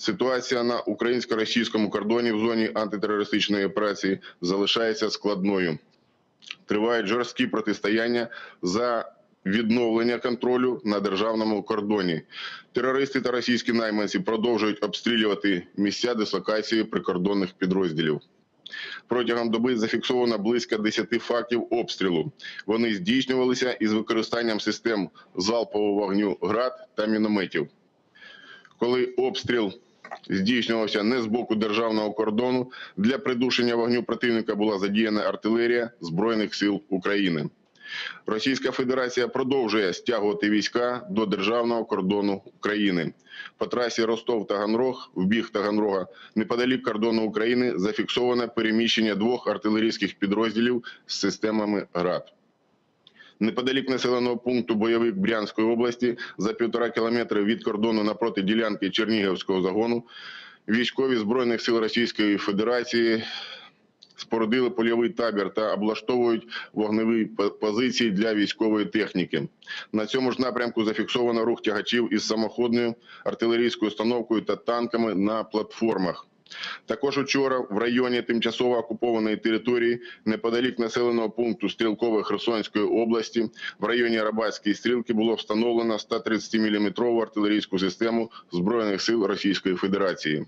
Ситуація на українсько-російському кордоні в зоні антитерористичної операції залишається складною. Тривають жорсткі протистояння за відновлення контролю на державному кордоні. Терористи та російські найманці продовжують обстрілювати місця дислокації прикордонних підрозділів. Протягом доби зафіксовано близько 10 фактів обстрілу. Вони здійснювалися із використанням систем залпового вогню ГРАД та мінометів. Коли обстріл здійснювався не з боку державного кордону, для придушення вогню противника була задіяна артилерія Збройних сил України. Російська Федерація продовжує стягувати війська до державного кордону України. По трасі Ростов-Таганрог, в біг Таганрога, неподалік кордону України зафіксоване переміщення двох артилерійських підрозділів з системами ГРАД. Неподалік населеного пункту Бойовик Брянської області за півтора кілометри від кордону напроти ділянки Чернігівського загону військові Збройних сил Російської Федерації спорудили польовий табір та облаштовують вогневі позиції для військової техніки. На цьому ж напрямку зафіксовано рух тягачів із самоходною артилерійською установкою та танками на платформах. Також учора в районі тимчасово окупованої території неподалік населеного пункту Стрілкової Херсонської області в районі Рабатської стрілки було встановлено 130 мм артилерійську систему Збройних сил Російської Федерації.